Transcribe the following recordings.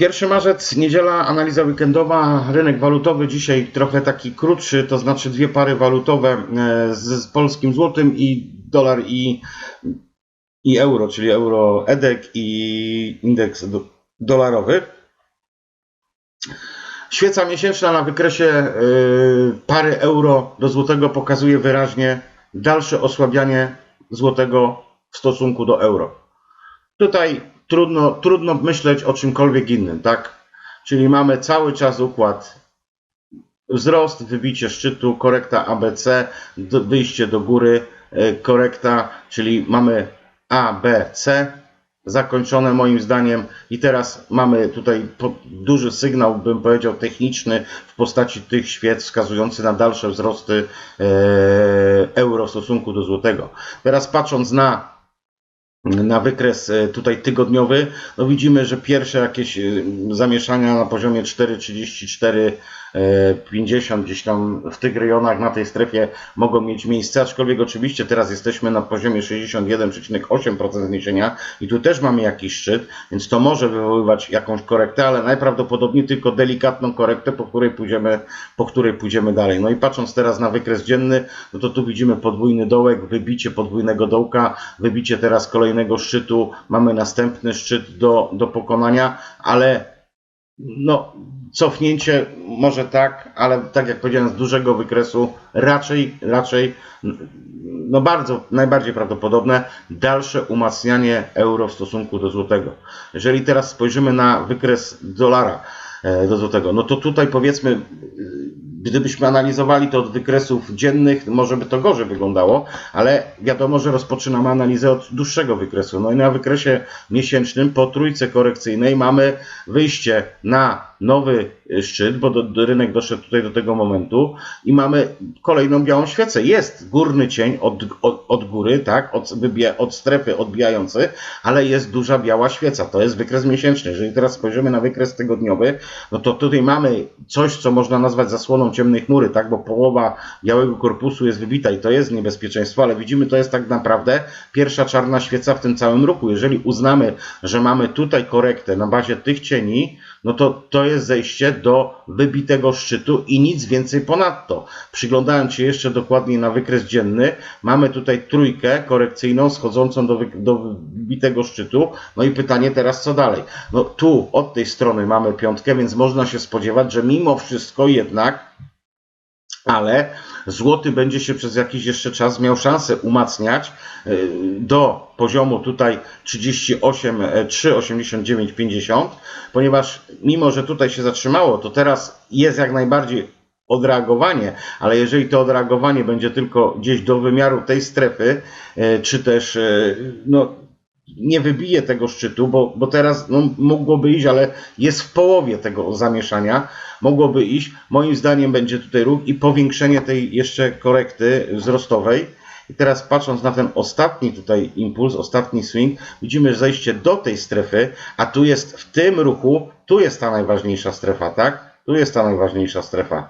1 marzec, niedziela, analiza weekendowa, rynek walutowy dzisiaj trochę taki krótszy, to znaczy dwie pary walutowe e, z, z polskim złotym i dolar i, i euro, czyli euro EDEK i indeks do, dolarowy. Świeca miesięczna na wykresie e, pary euro do złotego pokazuje wyraźnie dalsze osłabianie złotego w stosunku do euro. Tutaj trudno, trudno myśleć o czymkolwiek innym, tak? Czyli mamy cały czas układ wzrost, wybicie szczytu, korekta ABC, wyjście do góry, e, korekta, czyli mamy A, B, C zakończone moim zdaniem i teraz mamy tutaj duży sygnał, bym powiedział techniczny w postaci tych świec wskazujący na dalsze wzrosty e, euro w stosunku do złotego. Teraz patrząc na na wykres e, tutaj tygodniowy, no widzimy, że pierwsze jakieś e, zamieszania na poziomie 4,34, e, 50 gdzieś tam w tych rejonach na tej strefie mogą mieć miejsce, aczkolwiek oczywiście teraz jesteśmy na poziomie 61,8% zniesienia i tu też mamy jakiś szczyt, więc to może wywoływać jakąś korektę, ale najprawdopodobniej tylko delikatną korektę, po której pójdziemy, po której pójdziemy dalej. No i patrząc teraz na wykres dzienny, no to tu widzimy podwójny dołek, wybicie podwójnego dołka, wybicie teraz kolejnego szczytu, mamy następny szczyt do, do pokonania, ale no, cofnięcie może tak, ale tak jak powiedziałem, z dużego wykresu raczej, raczej, no bardzo, najbardziej prawdopodobne dalsze umacnianie euro w stosunku do złotego. Jeżeli teraz spojrzymy na wykres dolara e, do złotego, no to tutaj powiedzmy, gdybyśmy analizowali to od wykresów dziennych, może by to gorzej wyglądało, ale wiadomo, że rozpoczynamy analizę od dłuższego wykresu. No i na wykresie miesięcznym po trójce korekcyjnej mamy wyjście na nowy szczyt, bo do, do rynek doszedł tutaj do tego momentu i mamy kolejną białą świecę. Jest górny cień od, od, od góry, tak, od, wybija, od strefy odbijający, ale jest duża biała świeca. To jest wykres miesięczny. Jeżeli teraz spojrzymy na wykres tygodniowy, no to tutaj mamy coś, co można nazwać zasłoną ciemnej chmury, tak, bo połowa białego korpusu jest wybita i to jest niebezpieczeństwo, ale widzimy, to jest tak naprawdę pierwsza czarna świeca w tym całym ruchu. Jeżeli uznamy, że mamy tutaj korektę na bazie tych cieni, no to to jest zejście do wybitego szczytu i nic więcej ponadto. Przyglądając się jeszcze dokładniej na wykres dzienny, mamy tutaj trójkę korekcyjną schodzącą do, do wybitego szczytu. No i pytanie teraz co dalej? No tu od tej strony mamy piątkę, więc można się spodziewać, że mimo wszystko jednak ale złoty będzie się przez jakiś jeszcze czas miał szansę umacniać y, do poziomu tutaj 38, e, 3,89, 50, ponieważ mimo, że tutaj się zatrzymało, to teraz jest jak najbardziej odreagowanie, ale jeżeli to odreagowanie będzie tylko gdzieś do wymiaru tej strefy, e, czy też e, no, nie wybije tego szczytu, bo, bo teraz no, mogłoby iść, ale jest w połowie tego zamieszania, mogłoby iść. Moim zdaniem będzie tutaj ruch i powiększenie tej jeszcze korekty wzrostowej. I teraz patrząc na ten ostatni tutaj impuls, ostatni swing, widzimy że zejście do tej strefy, a tu jest w tym ruchu, tu jest ta najważniejsza strefa, tak? Tu jest ta najważniejsza strefa.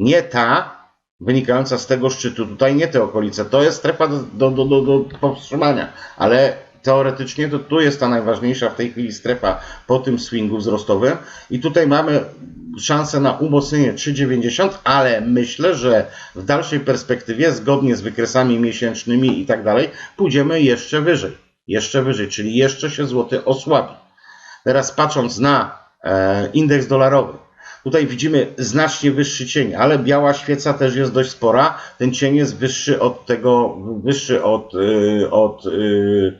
Nie ta, wynikająca z tego szczytu, tutaj nie te okolice, to jest strefa do, do, do, do, powstrzymania, ale teoretycznie to tu jest ta najważniejsza w tej chwili strefa po tym swingu wzrostowym i tutaj mamy szansę na umocnienie 3,90, ale myślę, że w dalszej perspektywie, zgodnie z wykresami miesięcznymi i tak dalej, pójdziemy jeszcze wyżej, jeszcze wyżej, czyli jeszcze się złoty osłabi. Teraz patrząc na e, indeks dolarowy, Tutaj widzimy znacznie wyższy cień, ale biała świeca też jest dość spora. Ten cień jest wyższy od tego, wyższy od, y, od y,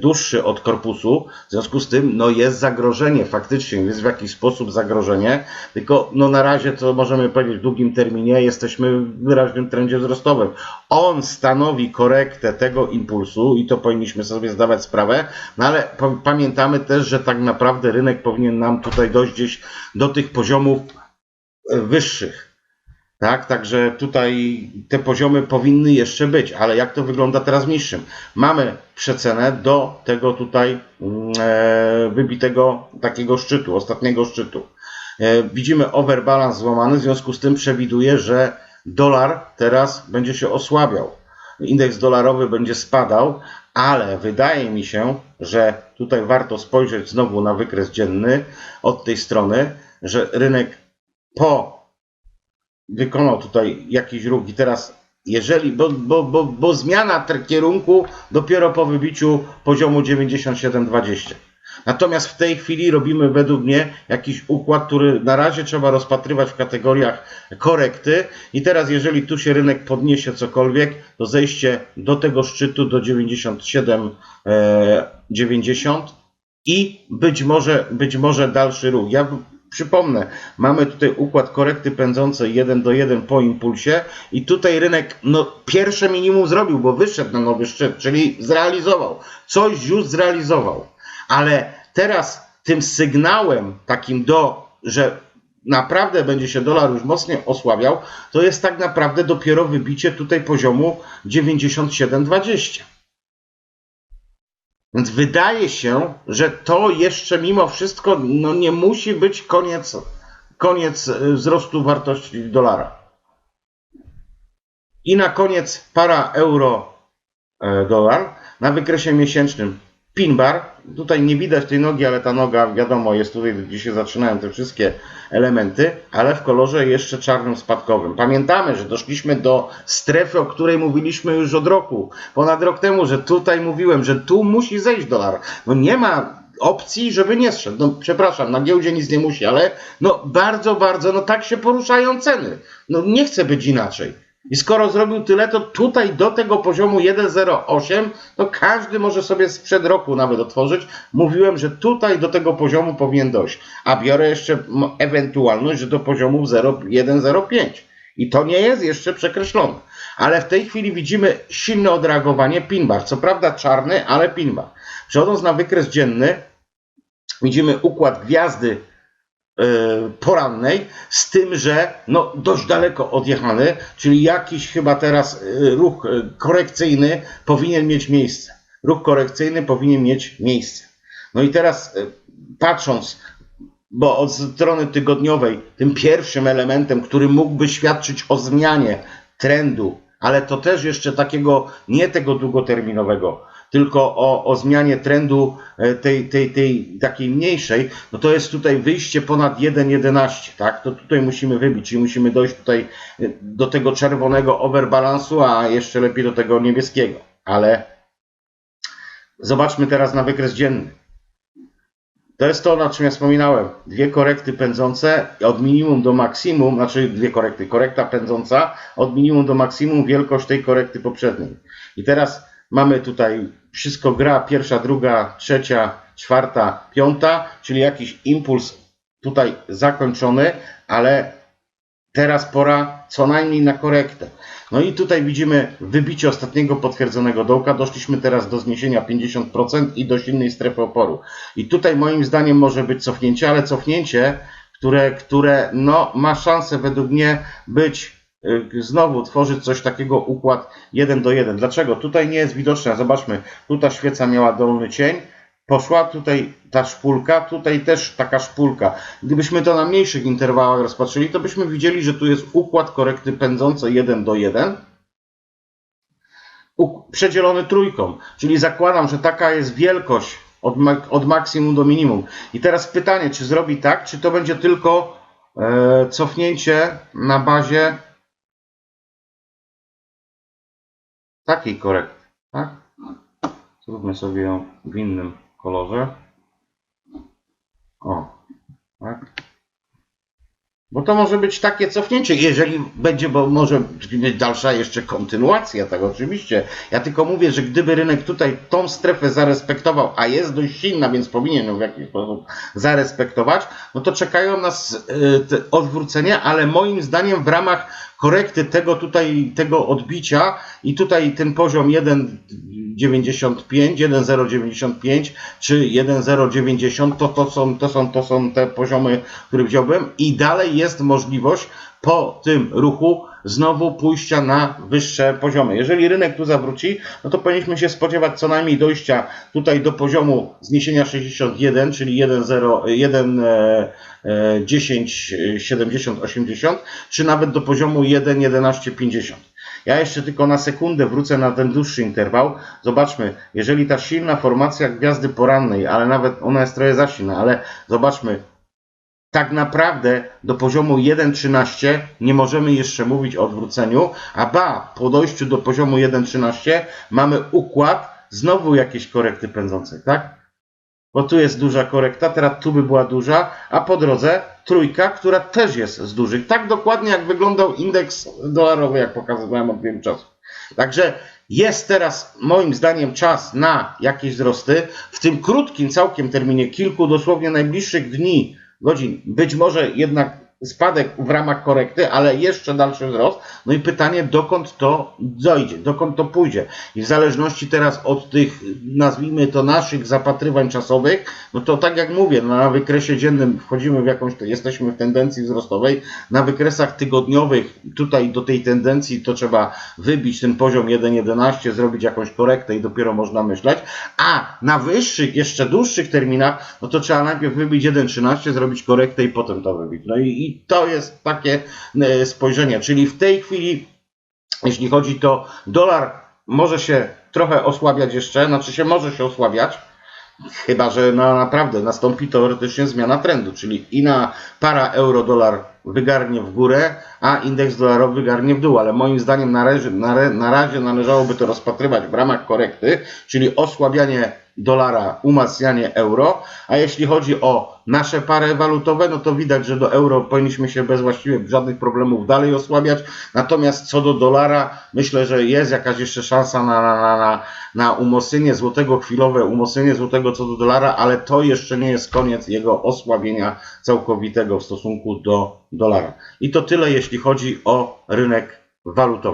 dłuższy od korpusu. W związku z tym no jest zagrożenie, faktycznie jest w jakiś sposób zagrożenie. Tylko no na razie to możemy powiedzieć w długim terminie jesteśmy w wyraźnym trendzie wzrostowym. On stanowi korektę tego impulsu i to powinniśmy sobie zdawać sprawę, no ale pa- pamiętamy też, że tak naprawdę rynek powinien nam tutaj dojść gdzieś do tych poziomów e, wyższych. Tak, także tutaj te poziomy powinny jeszcze być, ale jak to wygląda teraz w niższym? Mamy przecenę do tego tutaj mm, e, wybitego takiego szczytu, ostatniego szczytu. E, widzimy overbalance złamany, w związku z tym przewiduję, że dolar teraz będzie się osłabiał. Indeks dolarowy będzie spadał, ale wydaje mi się, że tutaj warto spojrzeć znowu na wykres dzienny od tej strony, że rynek po wykonał tutaj jakiś ruch i teraz jeżeli, bo, bo, bo, bo zmiana kierunku dopiero po wybiciu poziomu 97,20. Natomiast w tej chwili robimy według mnie jakiś układ, który na razie trzeba rozpatrywać w kategoriach korekty. I teraz, jeżeli tu się rynek podniesie cokolwiek, to zejście do tego szczytu do 97,90 i być może, być może dalszy ruch. Ja przypomnę, mamy tutaj układ korekty pędzącej 1 do 1 po impulsie i tutaj rynek no, pierwsze minimum zrobił, bo wyszedł na nowy szczyt, czyli zrealizował. Coś już zrealizował. Ale teraz tym sygnałem takim do, że naprawdę będzie się dolar już mocniej osłabiał, to jest tak naprawdę dopiero wybicie tutaj poziomu 97,20. Więc wydaje się, że to jeszcze mimo wszystko no, nie musi być koniec, koniec y, wzrostu wartości dolara. I na koniec para euro e, dolar na wykresie miesięcznym pin bar. Tutaj nie widać tej nogi, ale ta noga wiadomo jest tutaj, gdzie się zaczynają te wszystkie elementy, ale w kolorze jeszcze czarnym spadkowym. Pamiętamy, że doszliśmy do strefy, o której mówiliśmy już od roku, ponad rok temu, że tutaj mówiłem, że tu musi zejść dolar. No nie ma opcji, żeby nie zszedł. No przepraszam, na giełdzie nic nie musi, ale no bardzo, bardzo, no tak się poruszają ceny. No nie chce być inaczej. I skoro zrobił tyle, to tutaj do tego poziomu 1,08 to każdy może sobie sprzed roku nawet otworzyć. Mówiłem, że tutaj do tego poziomu powinien dojść. A biorę jeszcze ewentualność, że do poziomu 0 1,05. I to nie jest jeszcze przekreślone. Ale w tej chwili widzimy silne odreagowanie pinbar. Co prawda czarny, ale pinbar. Przechodząc na wykres dzienny, widzimy układ gwiazdy porannej, z tym, że no, dość daleko odjechany, czyli jakiś chyba teraz e, ruch e, korekcyjny powinien mieć miejsce. Ruch korekcyjny powinien mieć miejsce. No i teraz e, patrząc, bo od strony tygodniowej, tym pierwszym elementem, który mógłby świadczyć o zmianie trendu, ale to też jeszcze takiego, nie tego długoterminowego, tylko o, o zmianie trendu e, tej, tej, tej takiej mniejszej, no to jest tutaj wyjście ponad 1,11, tak? To tutaj musimy wybić, czyli musimy dojść tutaj e, do tego czerwonego overbalansu, a jeszcze lepiej do tego niebieskiego. Ale zobaczmy teraz na wykres dzienny. To jest to, na czym ja wspominałem. Dwie korekty pędzące od minimum do maksimum, znaczy dwie korekty. Korekta pędząca od minimum do maksimum wielkość tej korekty poprzedniej. I teraz mamy tutaj wszystko gra, pierwsza, druga, trzecia, czwarta, piąta, czyli jakiś impuls tutaj zakończony, ale teraz pora co najmniej na korektę. No i tutaj widzimy wybicie ostatniego potwierdzonego dołka. Doszliśmy teraz do zniesienia 50% i do silnej strefy oporu. I tutaj moim zdaniem może być cofnięcie, ale cofnięcie, które, które no, ma szansę według mnie być znowu tworzyć coś takiego układ 1 do 1. Dlaczego? Tutaj nie jest widoczne. Zobaczmy, tu ta świeca miała dolny cień, poszła tutaj ta szpulka, tutaj też taka szpulka. Gdybyśmy to na mniejszych interwałach rozpatrzyli, to byśmy widzieli, że tu jest układ korekty pędzący 1 do 1, uk- przedzielony trójką. Czyli zakładam, że taka jest wielkość od, od maksimum do minimum. I teraz pytanie, czy zrobi tak, czy to będzie tylko e, cofnięcie na bazie takiej korekty, tak? Zróbmy sobie ją w innym kolorze. O, tak. Bo to może być takie cofnięcie, jeżeli będzie, bo może być dalsza jeszcze kontynuacja, tak oczywiście. Ja tylko mówię, że gdyby rynek tutaj tą strefę zarespektował, a jest dość silna, więc powinien ją w jakiś sposób zarespektować, no to czekają nas y, te odwrócenia, ale moim zdaniem w ramach korekty tego tutaj, tego odbicia i tutaj ten poziom 1,95, 1,095 czy 1,090 to, to, są, to, są, to są te poziomy, które wziąłbym i dalej jest możliwość po tym ruchu znowu pójścia na wyższe poziomy. Jeżeli rynek tu zawróci, no to powinniśmy się spodziewać co najmniej dojścia tutaj do poziomu zniesienia 61, czyli 1,0, 1, e, e, 10, e, 70, 80, czy nawet do poziomu 1, 11, 50. Ja jeszcze tylko na sekundę wrócę na ten dłuższy interwał. Zobaczmy, jeżeli ta silna formacja gwiazdy porannej, ale nawet ona jest trochę za silna, ale zobaczmy, tak naprawdę do poziomu 1.13 nie możemy jeszcze mówić o odwróceniu, a ba, po dojściu do poziomu 1.13 mamy układ znowu jakieś korekty pędzącej, tak? Bo tu jest duża korekta, teraz tu by była duża, a po drodze trójka, która też jest z dużych. Tak dokładnie jak wyglądał indeks dolarowy, jak pokazywałem od wielu czasu. Także jest teraz moim zdaniem czas na jakieś wzrosty. W tym krótkim całkiem terminie, kilku dosłownie najbliższych dni, godzin, być może jednak spadek w ramach korekty, ale jeszcze dalszy wzrost. No i pytanie, dokąd to dojdzie, dokąd to pójdzie. I w zależności teraz od tych, nazwijmy to naszych zapatrywań czasowych, no to tak jak mówię, no na wykresie dziennym wchodzimy w jakąś, jesteśmy w tendencji wzrostowej, na wykresach tygodniowych tutaj do tej tendencji to trzeba wybić ten poziom 1.11, zrobić jakąś korektę i dopiero można myśleć, a na wyższych, jeszcze dłuższych terminach, no to trzeba najpierw wybić 1.13, zrobić korektę i potem to wybić. No i, i to jest takie e, spojrzenie, czyli w tej chwili, jeśli chodzi to dolar może się trochę osłabiać jeszcze, znaczy się może się osłabiać, Chyba, że na, naprawdę nastąpi teoretycznie zmiana trendu, czyli i na para euro-dolar wygarnie w górę, a indeks dolarowy wygarnie w dół, ale moim zdaniem na razie, na, na razie należałoby to rozpatrywać w ramach korekty, czyli osłabianie dolara, umacnianie euro, a jeśli chodzi o nasze pary walutowe, no to widać, że do euro powinniśmy się bez właściwie żadnych problemów dalej osłabiać, natomiast co do dolara, myślę, że jest jakaś jeszcze szansa na, na, na, na, umocnienie złotego, chwilowe umocnienie złotego co do dolara, ale to jeszcze nie jest koniec jego osłabienia całkowitego w stosunku do dolara. I to tyle, jeśli chodzi o rynek walutowy.